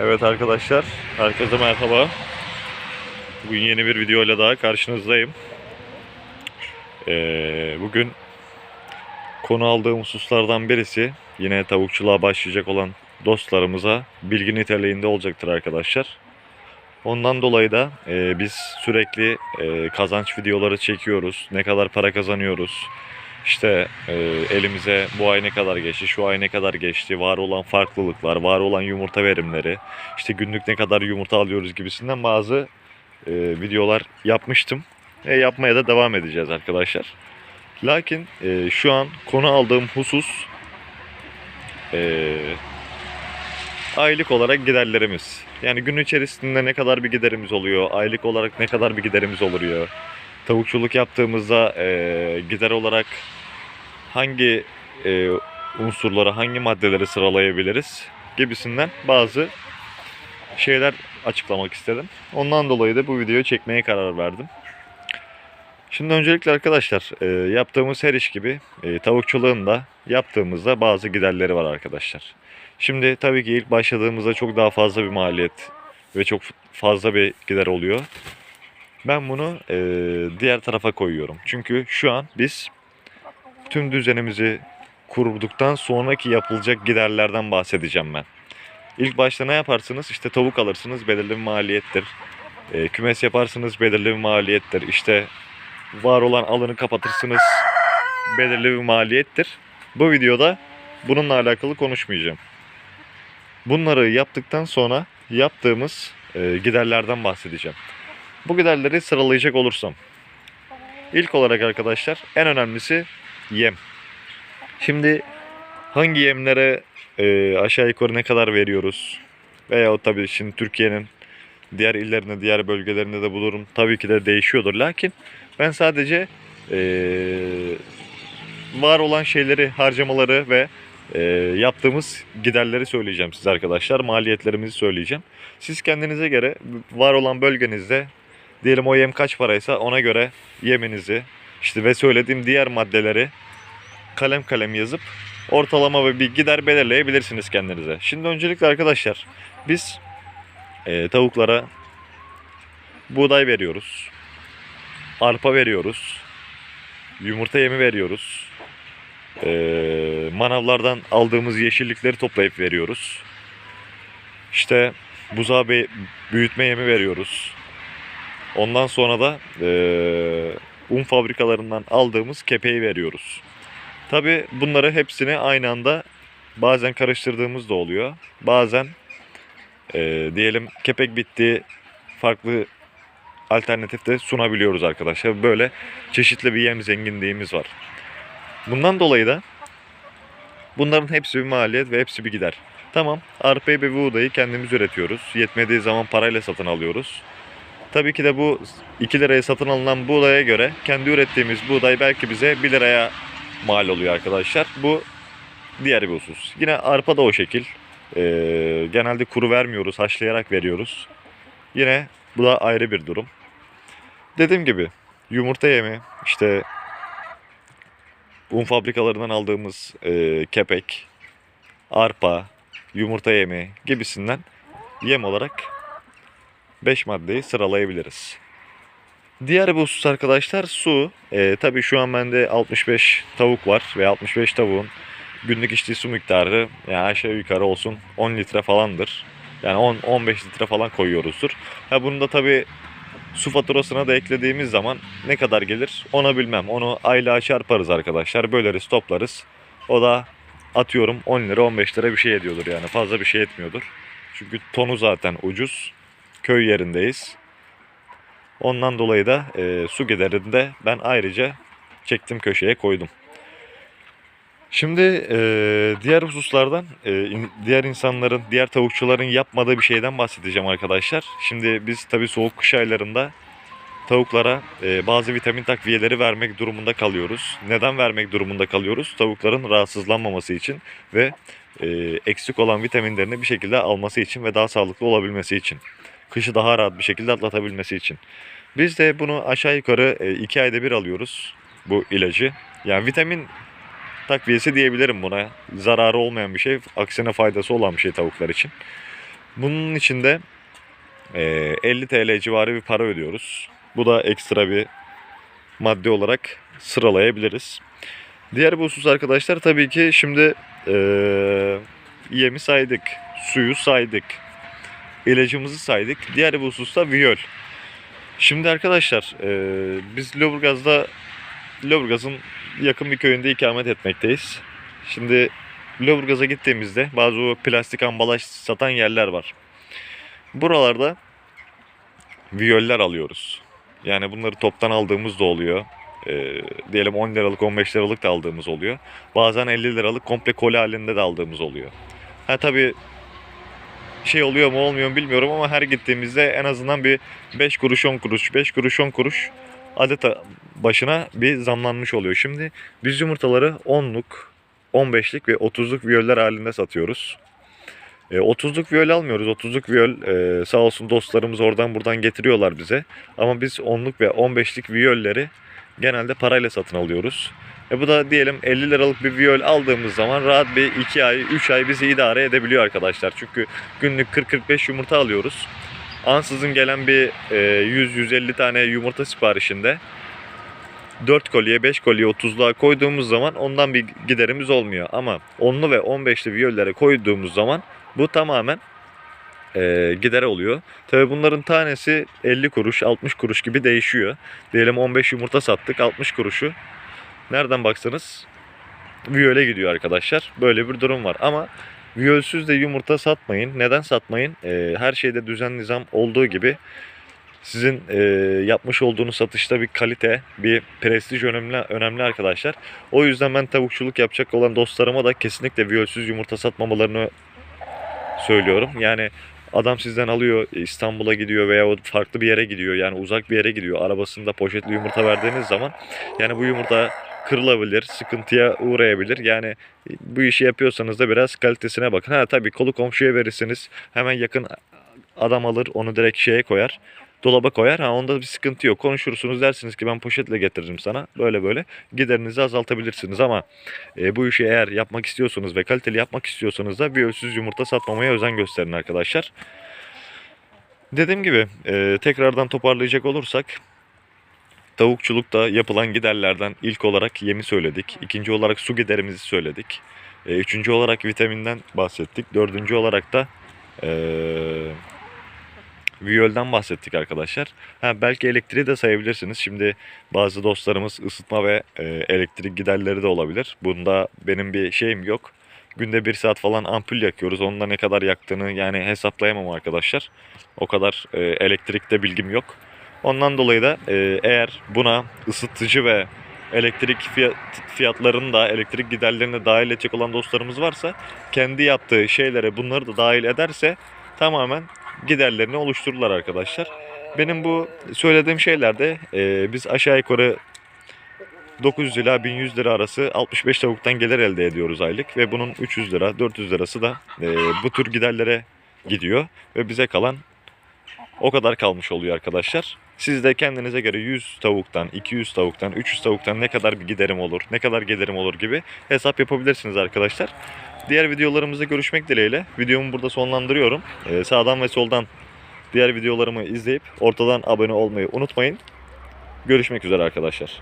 Evet arkadaşlar, herkese merhaba. Bugün yeni bir video ile daha karşınızdayım. Ee, bugün konu aldığım hususlardan birisi yine tavukçuluğa başlayacak olan dostlarımıza bilgi niteliğinde olacaktır arkadaşlar. Ondan dolayı da e, biz sürekli e, kazanç videoları çekiyoruz. Ne kadar para kazanıyoruz. İşte e, elimize bu ay ne kadar geçti, şu ay ne kadar geçti, var olan farklılıklar, var olan yumurta verimleri, işte günlük ne kadar yumurta alıyoruz gibisinden bazı e, videolar yapmıştım. Ve yapmaya da devam edeceğiz arkadaşlar. Lakin e, şu an konu aldığım husus e, aylık olarak giderlerimiz. Yani gün içerisinde ne kadar bir giderimiz oluyor, aylık olarak ne kadar bir giderimiz oluyor. Tavukçuluk yaptığımızda e, gider olarak hangi e, unsurları, hangi maddeleri sıralayabiliriz gibisinden bazı şeyler açıklamak istedim. Ondan dolayı da bu videoyu çekmeye karar verdim. Şimdi öncelikle arkadaşlar e, yaptığımız her iş gibi e, tavukçuluğun da yaptığımızda bazı giderleri var arkadaşlar. Şimdi tabii ki ilk başladığımızda çok daha fazla bir maliyet ve çok fazla bir gider oluyor. Ben bunu e, diğer tarafa koyuyorum. Çünkü şu an biz tüm düzenimizi kurduktan sonraki yapılacak giderlerden bahsedeceğim ben. İlk başta ne yaparsınız? İşte tavuk alırsınız belirli bir maliyettir. E, kümes yaparsınız belirli bir maliyettir. İşte var olan alanı kapatırsınız belirli bir maliyettir. Bu videoda bununla alakalı konuşmayacağım. Bunları yaptıktan sonra yaptığımız e, giderlerden bahsedeceğim. Bu giderleri sıralayacak olursam. İlk olarak arkadaşlar en önemlisi yem. Şimdi hangi yemlere e, aşağı yukarı ne kadar veriyoruz? Veya tabii şimdi Türkiye'nin diğer illerinde, diğer bölgelerinde de bu durum tabii ki de değişiyordur. Lakin ben sadece e, var olan şeyleri, harcamaları ve e, yaptığımız giderleri söyleyeceğim size arkadaşlar. Maliyetlerimizi söyleyeceğim. Siz kendinize göre var olan bölgenizde diyelim o yem kaç paraysa ona göre yeminizi işte ve söylediğim diğer maddeleri kalem kalem yazıp ortalama ve bir gider belirleyebilirsiniz kendinize. Şimdi öncelikle arkadaşlar biz e, tavuklara buğday veriyoruz. Arpa veriyoruz. Yumurta yemi veriyoruz. E, manavlardan aldığımız yeşillikleri toplayıp veriyoruz. İşte buzağı büyütme yemi veriyoruz. Ondan sonra da e, un fabrikalarından aldığımız kepeği veriyoruz. Tabi bunları hepsini aynı anda bazen karıştırdığımız da oluyor. Bazen e, diyelim kepek bitti farklı alternatif de sunabiliyoruz arkadaşlar. Böyle çeşitli bir yem zenginliğimiz var. Bundan dolayı da bunların hepsi bir maliyet ve hepsi bir gider. Tamam arpayı ve buğdayı kendimiz üretiyoruz. Yetmediği zaman parayla satın alıyoruz. Tabii ki de bu 2 liraya satın alınan buğdaya göre kendi ürettiğimiz buğday belki bize 1 liraya mal oluyor arkadaşlar. Bu diğer bir husus. Yine arpa da o şekil. Ee, genelde kuru vermiyoruz, haşlayarak veriyoruz. Yine bu da ayrı bir durum. Dediğim gibi yumurta yemi, işte un fabrikalarından aldığımız e, kepek, arpa, yumurta yemi gibisinden yem olarak 5 maddeyi sıralayabiliriz. Diğer bir husus arkadaşlar su. E, tabii şu an bende 65 tavuk var ve 65 tavuğun günlük içtiği su miktarı yani aşağı yukarı olsun 10 litre falandır. Yani 10-15 litre falan koyuyoruzdur. Ha bunu da tabii su faturasına da eklediğimiz zaman ne kadar gelir ona bilmem. Onu aylığa çarparız arkadaşlar. Böleriz toplarız. O da atıyorum 10 lira 15 lira bir şey ediyordur yani fazla bir şey etmiyordur. Çünkü tonu zaten ucuz. Köy yerindeyiz. Ondan dolayı da e, su giderini de ben ayrıca çektim köşeye koydum. Şimdi e, diğer hususlardan e, in- diğer insanların, diğer tavukçuların yapmadığı bir şeyden bahsedeceğim arkadaşlar. Şimdi biz tabii soğuk kış aylarında tavuklara e, bazı vitamin takviyeleri vermek durumunda kalıyoruz. Neden vermek durumunda kalıyoruz? Tavukların rahatsızlanmaması için ve e, eksik olan vitaminlerini bir şekilde alması için ve daha sağlıklı olabilmesi için. Kışı daha rahat bir şekilde atlatabilmesi için. Biz de bunu aşağı yukarı 2 ayda bir alıyoruz bu ilacı. Yani vitamin takviyesi diyebilirim buna. Zararı olmayan bir şey, aksine faydası olan bir şey tavuklar için. Bunun içinde e, 50 TL civarı bir para ödüyoruz. Bu da ekstra bir madde olarak sıralayabiliriz. Diğer bir husus arkadaşlar tabii ki şimdi e, yemi saydık, suyu saydık, ilacımızı saydık. Diğer bir hususta viyol. Şimdi arkadaşlar e, biz Lüleburgaz'da Lüleburgaz'ın yakın bir köyünde ikamet etmekteyiz. Şimdi Lüleburgaz'a gittiğimizde bazı plastik ambalaj satan yerler var. Buralarda viyoller alıyoruz. Yani bunları toptan aldığımız da oluyor. Ee, diyelim 10 liralık 15 liralık da aldığımız oluyor. Bazen 50 liralık komple koli halinde de aldığımız oluyor. Ha tabii şey oluyor mu olmuyor mu bilmiyorum ama her gittiğimizde en azından bir 5 kuruş 10 kuruş 5 kuruş 10 kuruş adet başına bir zamlanmış oluyor. Şimdi biz yumurtaları 10'luk, 15'lik ve 30'luk viyoller halinde satıyoruz. E, 30'luk viyol almıyoruz. 30'luk viyol e, sağ olsun dostlarımız oradan buradan getiriyorlar bize. Ama biz 10'luk ve 15'lik viyolleri genelde parayla satın alıyoruz. E bu da diyelim 50 liralık bir viyol aldığımız zaman rahat bir 2 ay, 3 ay bizi idare edebiliyor arkadaşlar. Çünkü günlük 40-45 yumurta alıyoruz. Ansızın gelen bir e, 100-150 tane yumurta siparişinde 4 kolye 5 kolye 30'luğa koyduğumuz zaman ondan bir giderimiz olmuyor. Ama 10'lu ve 15'li viyollere koyduğumuz zaman bu tamamen e, gider oluyor. Tabi bunların tanesi 50 kuruş 60 kuruş gibi değişiyor. Diyelim 15 yumurta sattık 60 kuruşu. Nereden baksanız viyole gidiyor arkadaşlar. Böyle bir durum var ama viyolsüz de yumurta satmayın. Neden satmayın? E, her şeyde düzen nizam olduğu gibi sizin e, yapmış olduğunuz satışta bir kalite, bir prestij önemli, önemli arkadaşlar. O yüzden ben tavukçuluk yapacak olan dostlarıma da kesinlikle viyolsüz yumurta satmamalarını söylüyorum. Yani adam sizden alıyor İstanbul'a gidiyor veya farklı bir yere gidiyor yani uzak bir yere gidiyor. Arabasında poşetli yumurta verdiğiniz zaman yani bu yumurta kırılabilir, sıkıntıya uğrayabilir. Yani bu işi yapıyorsanız da biraz kalitesine bakın. Ha tabii kolu komşuya verirsiniz. Hemen yakın adam alır onu direkt şeye koyar. Dolaba koyar. Ha onda bir sıkıntı yok. Konuşursunuz dersiniz ki ben poşetle getiririm sana. Böyle böyle giderinizi azaltabilirsiniz ama e, bu işi eğer yapmak istiyorsanız ve kaliteli yapmak istiyorsanız da bir ölçüsüz yumurta satmamaya özen gösterin arkadaşlar. Dediğim gibi e, tekrardan toparlayacak olursak tavukçulukta yapılan giderlerden ilk olarak yemi söyledik. ikinci olarak su giderimizi söyledik. E, üçüncü olarak vitaminden bahsettik. Dördüncü olarak da e, Viyol'den bahsettik arkadaşlar. Ha, belki elektriği de sayabilirsiniz. Şimdi bazı dostlarımız ısıtma ve e, elektrik giderleri de olabilir. Bunda benim bir şeyim yok. Günde bir saat falan ampul yakıyoruz. Onda ne kadar yaktığını yani hesaplayamam arkadaşlar. O kadar e, elektrikte bilgim yok. Ondan dolayı da e, eğer buna ısıtıcı ve elektrik fiyat, fiyatlarını da elektrik giderlerini de dahil edecek olan dostlarımız varsa kendi yaptığı şeylere bunları da dahil ederse tamamen giderlerini oluştururlar arkadaşlar. Benim bu söylediğim şeylerde e, biz aşağı yukarı 900 ila 1100 lira arası 65 tavuktan gelir elde ediyoruz aylık ve bunun 300 lira 400 lirası da e, bu tür giderlere gidiyor ve bize kalan o kadar kalmış oluyor arkadaşlar. Siz de kendinize göre 100 tavuktan, 200 tavuktan, 300 tavuktan ne kadar bir giderim olur, ne kadar gelirim olur gibi hesap yapabilirsiniz arkadaşlar. Diğer videolarımızda görüşmek dileğiyle. Videomu burada sonlandırıyorum. Ee, sağdan ve soldan diğer videolarımı izleyip ortadan abone olmayı unutmayın. Görüşmek üzere arkadaşlar.